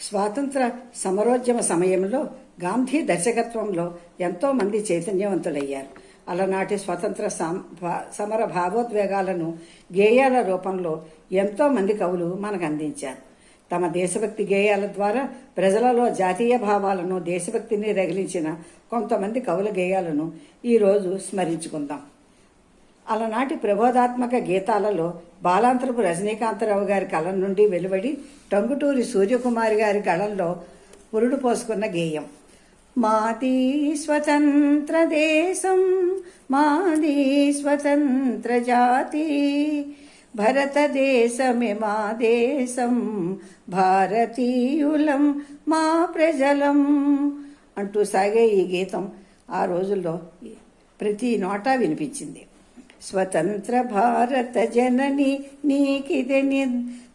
స్వాతంత్ర సమరోద్యమ సమయంలో గాంధీ దర్శకత్వంలో ఎంతో మంది చైతన్యవంతులయ్యారు. అలనాటి స్వతంత్ర సం- సమర భావోద్వేగాలను గేయాల రూపంలో ఎంతో మంది కవులు మనకు అందించారు తమ దేశభక్తి గేయాల ద్వారా ప్రజలలో జాతీయ భావాలను దేశభక్తిని రగిలించిన కొంతమంది కవుల గేయాలను ఈరోజు స్మరించుకుందాం. అలనాటి ప్రబోధాత్మక గీతాలలో బాలాంతరపు రజనీకాంతరావు గారి కలం నుండి వెలువడి టంగుటూరి సూర్యకుమారి గారి గళంలో పురుడు పోసుకున్న గేయం. మాది స్వతంత్ర దేశం మాది స్వతంత్ర జాతి. భరతదేశమే మా దేశం భారతీయులం మా ప్రజలం అంటూ సాగే ఈ గీతం ఆ రోజుల్లో ప్రతి నోటా వినిపించింది. స్వతంత్ర భారత జనని నీకిది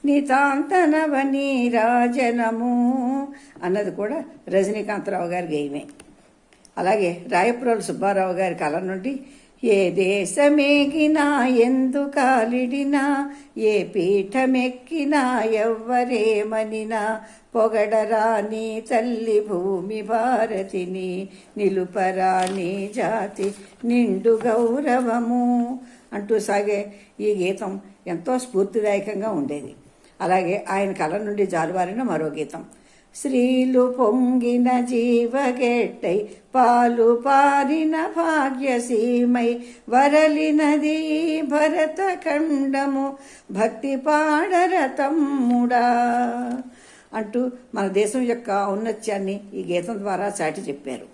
నితాంతనవని రాజనము అన్నది కూడా రజనీకాంతరావు గారి గేయమే. అలాగే రాయపురాలు సుబ్బారావు గారి కళ నుండి ఏ దేశమేగినా ఎందు కాలిడినా ఏ పీఠమెక్కినా ఎవ్వరేమనినా పొగడరాని తల్లి భూమి భారతిని నిలుపరాని జాతి నిండు గౌరవము అంటూ సాగే ఈ గీతం ఎంతో స్ఫూర్తిదాయకంగా ఉండేది. అలాగే ఆయన కళ నుండి జాలువారిన మరో గీతం. శ్రీలు పొంగిన జీవగెట్టై పాలు పారిన భాగ్యసీమై వరలినది భరతఖండము భక్తి పాడరతమ్ముడా అంటూ మన దేశం యొక్క ఔన్నత్యాన్ని ఈ గీతం ద్వారా చాటి చెప్పారు.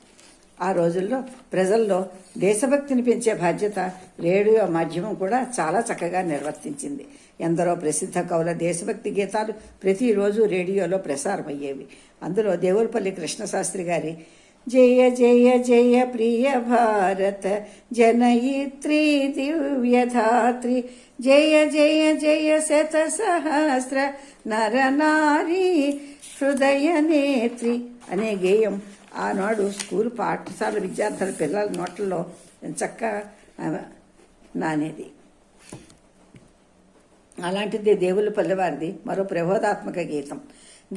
ఆ రోజుల్లో ప్రజల్లో దేశభక్తిని పెంచే బాధ్యత రేడియో మాధ్యమం కూడా చాలా చక్కగా నిర్వర్తించింది. ఎందరో ప్రసిద్ధ కవుల దేశభక్తి గీతాలు ప్రతిరోజు రేడియోలో ప్రసారమయ్యేవి. అందులో దేవులపల్లి కృష్ణశాస్త్రి గారి జయ జయ జయ ప్రియ భారత జనయిత్రి దివ్యధాత్రి జయ జయ జయ శత సహస్ర నరనారి హృదయ నేత్రి అనే గేయం ఆనాడు స్కూల్ పాఠశాల విద్యార్థుల పిల్లల నోట్లలో చక్క నానేది. అలాంటిది దేవుల పల్లెవారిది. మరో ప్రబోధాత్మక గీతం.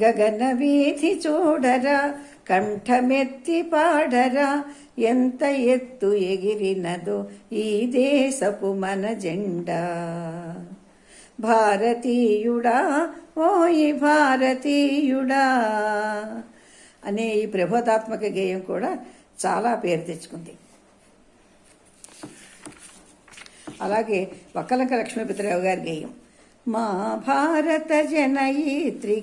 గగన వీధి చూడరా కంఠమెత్తి పాడరా ఎంత ఎత్తు ఎగిరినదో ఈ దేశపు మన జెండా. భారతీయుడా ఓయి భారతీయుడా అనే ఈ ప్రబోధాత్మక గేయం కూడా చాలా పేరు తెచ్చుకుంది. అలాగే వక్కలంక లక్ష్మీపతిరావు గారి గేయం మా భారత జనయిత్రికి